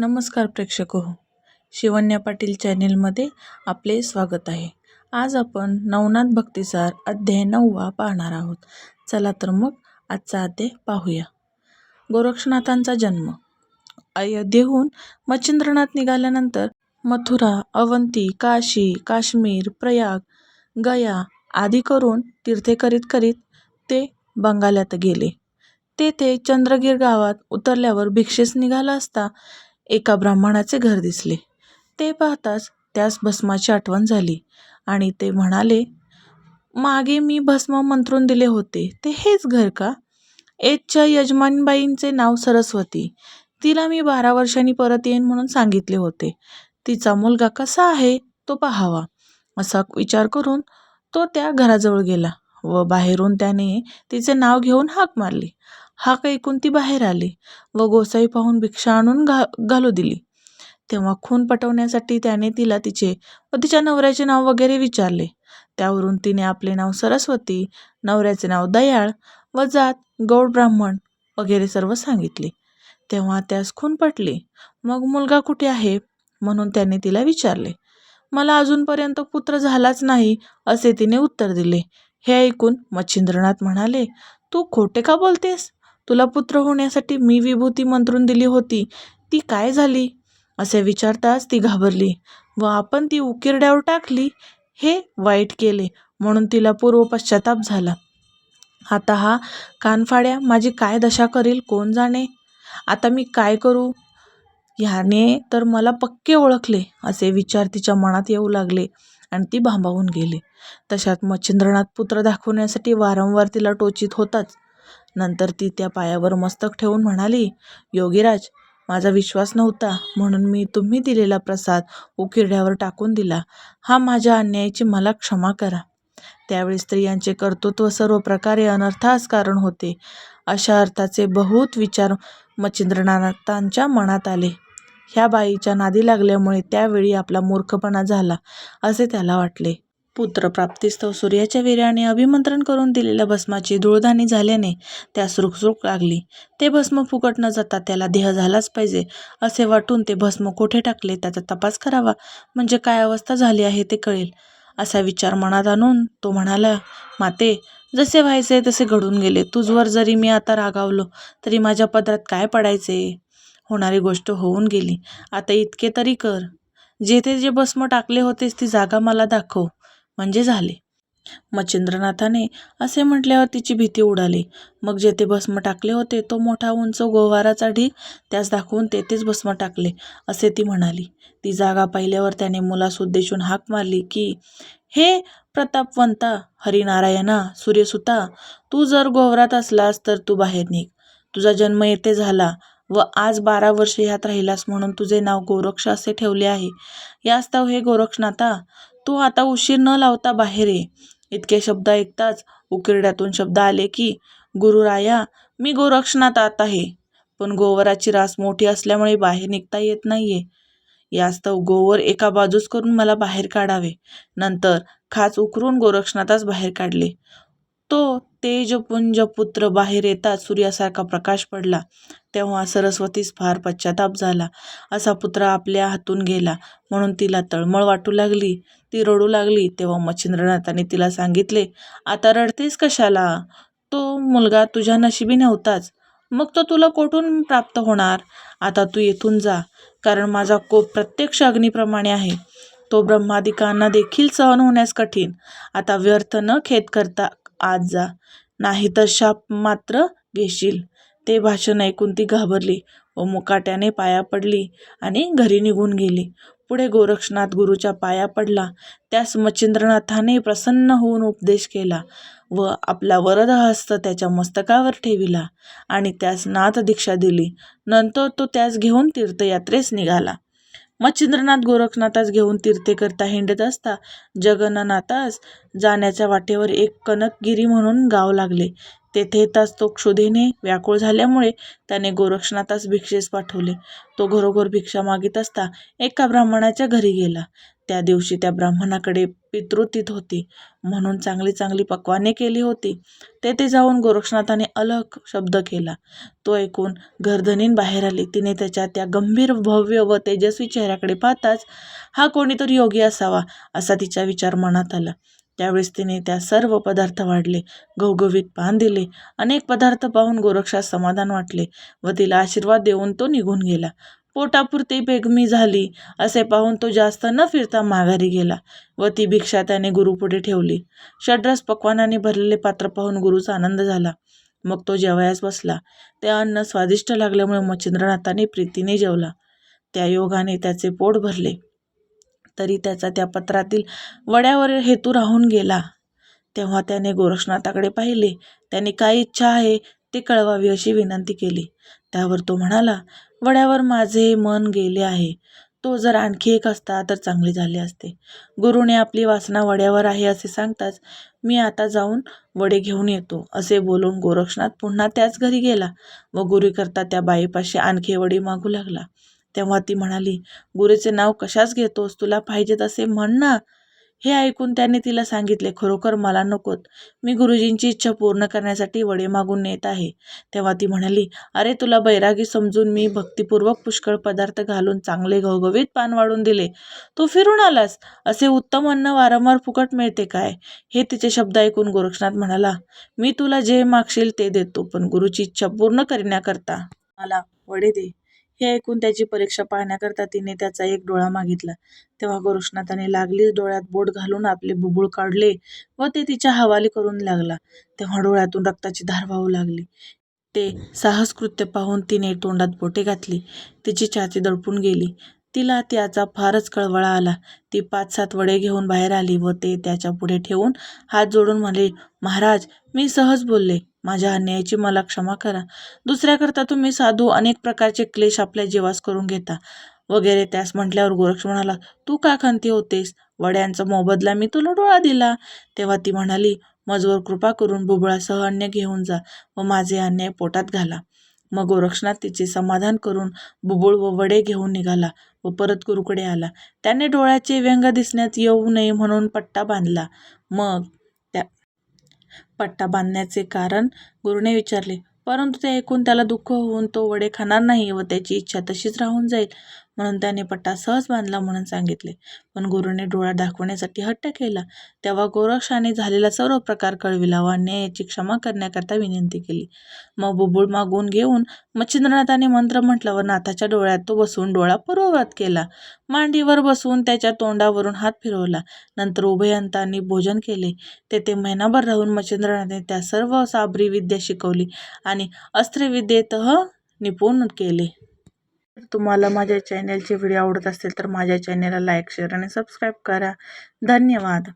नमस्कार प्रेक्षक हो. शिवन्या पाटील चॅनेलमध्ये आपले स्वागत आहे. आज आपण नवनाथ भक्तिसार अध्याय नववा पाहणार आहोत. चला तर मग आजचा अध्याय पाहूया. गोरक्षनाथांचा जन्म. अयोध्येहून मच्छिंद्रनाथ निघाल्यानंतर मथुरा अवंती काशी काश्मीर प्रयाग गया आदी करून तीर्थे करीत करीत ते बंगाल्यात गेले. तेथे चंद्रगीर गावात उतरल्यावर भिक्षेस निघाला असता एका ब्राह्मणाचे घर दिसले. ते पाहताच त्यास भस्माची आठवण झाली आणि ते म्हणाले मागे मी भस्म मंत्रून दिले होते. ते हेच घर का? एजच्या यजमानबाईंचे नाव सरस्वती. तिला मी बारा वर्षांनी परत येईन म्हणून सांगितले होते. तिचा मुलगा कसा आहे तो पाहावा. असा विचार करून तो त्या घराजवळ गेला व बाहेरून त्याने तिचे नाव घेऊन हाक मारली. हाक ऐकून ती बाहेर आली व गोसाई पाहून भिक्षा आणून घा घालू दिली. तेव्हा खून पटवण्यासाठी त्याने तिला तिचे व तिच्या नवऱ्याचे नाव वगैरे विचारले. त्यावरून तिने आपले नाव सरस्वती नवऱ्याचे नाव दयाळ व जात गौड ब्राह्मण वगैरे सर्व सांगितले. तेव्हा त्यास खून पटली. मग मुलगा कुठे आहे? म्हणून त्याने तिला विचारले. मला अजूनपर्यंत पुत्र झालाच नाही असे तिने उत्तर दिले. हे ऐकून मच्छिंद्रनाथ म्हणाले तू खोटे का बोलतेस? तुला पुत्र होण्यासाठी मी विभूती मंत्रून दिली होती. ती काय झाली? असे विचारताच ती घाबरली. व आपण ती उकिरड्यावर टाकली. हे वाईट केले म्हणून तिला पूर्व पश्चाताप झाला. आता हा कानफाड्या माझी काय दशा करील कोण जाणे? आता मी काय करू? ह्याने तर मला पक्के ओळखले असे विचार तिच्या मनात येऊ लागले आणि ती भांबावून गेली. तशात मच्छिंद्रनाथ पुत्र दाखवण्यासाठी वारंवार तिला टोचित होताच. नंतर ती त्या पायावर मस्तक ठेवून म्हणाली योगीराज माझा विश्वास नव्हता म्हणून मी तुम्ही दिलेला प्रसाद उकिरड्यावर टाकून दिला. हा माझ्या अन्यायाची मला क्षमा करा. त्यावेळी स्त्रियांचे कर्तृत्व सर्व प्रकारे अनर्थास कारण होते. अशा अर्थाचे बहुत विचार मच्छिंद्रनाथांच्या मनात आले. ह्या बाईच्या नादी लागल्यामुळे त्यावेळी आपला मूर्खपणा झाला असे त्याला वाटले. पुत्रप्राप्तीस्तव सूर्याच्या वीर्याने अभिमंत्रण करून दिलेल्या भस्माची धूळधानी झाल्याने त्यास रुखरुख लागली. ते भस्म फुकट न जाता त्याला देह झालाच पाहिजे असे वाटून ते भस्म कोठे टाकले त्याचा तपास करावा म्हणजे काय अवस्था झाली आहे ते कळेल. असा विचार मनात आणून तो म्हणाला माते जसे व्हायचे तसे घडून गेले. तुझवर जरी मी आता रागावलो तरी माझ्या पदरात काय पडायचे? होणारी गोष्ट होऊन गेली. आता इतके तरी कर. जेथे जे भस्म टाकले होतेस ती जागा मला दाखव. म्हणजे झाले. मच्छिंद्रनाथाने असे म्हटल्यावर तिची भीती उडाली. मग जेथे भस्म टाकले होते तो मोठा उंच गोवाराचा ढीग त्यास दाखवून तेथेच भस्म टाकले असे ती म्हणाली. ती जागा पाहिल्यावर त्याने मुलास उद्देशून हाक मारली की हे प्रतापवंता हरिनारायणा सूर्यसुता तू जर गोवरात असलास तर तू बाहेर निघ. तुझा जन्म येथे झाला व आज बारा वर्ष ह्यात राहिलास म्हणून तुझे नाव गोरक्ष असे ठेवले आहे. यास्तव हे गोरक्षनाथा तू आता उशीर न लावता बाहेर ये. इतके शब्द ऐकताच उकिरड्यातून शब्द आले की गुरुराया मी गोरक्षनाथ आत आहे. पण गोवराची रास मोठी असल्यामुळे बाहेर निघता येत नाहीये. यास्तव गोवर एका बाजूस करून मला बाहेर काढावे. नंतर खाच उकरून गोरक्षनाथास बाहेर काढले. तो तेजपुंज पुत्र बाहेर येताच सूर्यासारखा प्रकाश पडला. तेव्हा सरस्वतीस फार पश्चाताप झाला. असा पुत्र आपल्या हातून गेला. म्हणून तिला तळमळ वाटू लागली. ती रडू लागली तेव्हा मच्छिंद्रनाथाने तिला सांगितले आता रडतेस कशाला? तो मुलगा तुझ्या नशिबी नव्हताच. मग तो तुला कोठून प्राप्त होणार? आता तू येथून जा कारण माझा कोप प्रत्यक्ष अग्नीप्रमाणे आहे. तो ब्रह्मादिकांना देखील सहन होण्यास कठीण. आता व्यर्थ न खेद करता आज जा. नाही तर शाप मात्र घेशील. ते भाषण ऐकून ती घाबरली व मुकाट्याने पाया पडली आणि घरी निघून गेली. पुढे गोरक्षनाथ गुरुच्या पाया पडला. त्यास मच्छिंद्रनाथाने प्रसन्न होऊन उपदेश केला व आपला वरद हस्त त्याच्या मस्तकावर ठेविला आणि त्यास नाथ दीक्षा दिली. नंतर तो त्यास घेऊन तीर्थयात्रेस निघाला. मच्छिंद्रनाथ गोरखनाथास घेऊन तीर्थेकरता हिंडत असता जगन्नाथास जाण्याच्या वाटेवर एक कनकगिरी म्हणून गाव लागले. तेथे येताच तो क्षुधेने व्याकुळ झाल्यामुळे त्याने गोरक्षनाथास भिक्षेस पाठवले. तो घरोघर भिक्षा मागित असता एका ब्राह्मणाच्या घरी गेला. त्या दिवशी त्या ब्राह्मणाकडे पितृतीत होती. म्हणून चांगली चांगली पक्वाने केली होती. तेथे जाऊन गोरक्षनाथाने अलग शब्द केला. तो ऐकून गर्दनीन बाहेर आली. तिने त्याच्या त्या गंभीर भव्य व तेजस्वी चेहऱ्याकडे पाहताच हा कोणीतरी योगी असावा असा तिचा विचार मनात आला. त्यावेळेस तिने त्या सर्व पदार्थ वाढले घवघवीत पान दिले अनेक पदार्थ पाहून गोरक्षास समाधान वाटले व तिला आशीर्वाद देऊन तो निघून गेला. पोटापुरती बेगमी झाली असे पाहून तो जास्त न फिरता माघारी गेला व ती भिक्षा त्याने गुरुपुढे ठेवली. षड्रस पक्वानाने भरलेले पात्र पाहून गुरुचा आनंद झाला. मग तो जेवायास बसला. ते अन्न स्वादिष्ट लागल्यामुळे मच्छिंद्रनाथाने प्रीतीने जेवला. त्या योगाने त्याचे पोट भरले. तरी त्याचा त्या पत्रातील वड्यावर हेतू राहून गेला. तेव्हा त्याने गोरक्षनाथाकडे पाहिले. त्याने काय इच्छा आहे ते कळवावी अशी विनंती केली. त्यावर तो म्हणाला वड्यावर माझे मन गेले आहे. तो जर आणखी एक असता तर चांगले झाले असते. गुरुने आपली वासना वड्यावर आहे असे सांगताच मी आता जाऊन वडे घेऊन येतो असे बोलून गोरक्षनाथ पुन्हा त्याच घरी गेला व गुरुकरता त्या बाईपाशी आणखी वडी मागू लागला. तेव्हा ती म्हणाली गुरुचे नाव कशाच घेतोस? तुला पाहिजे तसे म्हण ना. हे ऐकून त्याने तिला सांगितले खरोखर मला नकोत. मी गुरुजींची इच्छा पूर्ण करण्यासाठी वडे मागून नेत आहे. तेव्हा ती म्हणाली अरे तुला बैरागी समजून मी भक्तिपूर्वक पुष्कळ पदार्थ घालून चांगले घवघवीत पान वाढून दिले. तू फिरून आलास. असे उत्तम अन्न वारंवार फुकट मिळते काय? हे तिचे शब्द ऐकून गोरक्षनाथ म्हणाला मी तुला जे मागशील ते देतो पण गुरुची इच्छा पूर्ण करण्याकरता मला वडे दे. हे ऐकून त्याची परीक्षा पाहण्याकरता तिने त्याचा एक डोळा मागितला. तेव्हा गोरक्षनाथाने लागलीच डोळ्यात बोट घालून आपले बुबुळ काढले व ते तिच्या हवाली करून लागला. तेव्हा डोळ्यातून रक्ताची धार वाहू लागली. ते साहसकृत्य पाहून तिने तोंडात बोटे घातली. तिची छाती दडपून गेली. तिला त्याचा फारच कळवळा आला. ती पाच सात वडे घेऊन बाहेर आली व ते त्याच्या पुढे ठेवून हात जोडून म्हणाली महाराज मी सहज बोलले. माझ्या अन्यायाची मला क्षमा करा. दुसऱ्याकरता तुम्ही साधू अनेक प्रकारचे क्लेश आपल्या जीवास करून घेता. वगैरे त्यास म्हटल्यावर गोरक्ष म्हणाला तू का खंती होतेस? वड्यांचा मोबदला मी तुला डोळा दिला. तेव्हा ती म्हणाली मजवर कृपा करून बुबळासह अन्य घेऊन जा व माझे अन्याय पोटात घाला. मग गोरक्षनाथ तिचे समाधान करून बुबुळ व वडे घेऊन निघाला व परत गुरुकडे आला. त्याने डोळ्याचे व्यंग दिसण्यात येऊ नये म्हणून पट्टा बांधला. मग पट्टा बांधण्याचे कारण गुरुने विचारले. परंतु ते ऐकून त्याला दुःख होऊन तो वडे खाणार नाही व त्याची इच्छा तशीच राहून जाईल. म्हणून त्याने पट्टा सहज बांधला म्हणून सांगितले. पण गुरुने डोळा दाखवण्यासाठी हट्ट केला. तेव्हा गोरक्षाने झालेला सर्व प्रकार कळविला व अन्यायाची क्षमा करण्याकरता विनंती केली. मग बुबुळ मागून घेऊन मच्छिंद्रनाथाने मंत्र म्हटलं व नाथाच्या डोळ्यात तो बसून डोळा पूर्ववत केला. मांडीवर बसवून त्याच्या तोंडावरून हात फिरवला. नंतर उभयंतांनी भोजन केले. तेथे महिनाभर राहून मच्छिंद्रनाथने त्या सर्व साबरी विद्या शिकवली आणि अस्त्रविद्येतह निपुण केले. तर तुम्हाला माझ्या चॅनलचे व्हिडिओ आवडत असतील तर माझ्या चॅनलला लाईक शेअर आणि सबस्क्राईब करा. धन्यवाद.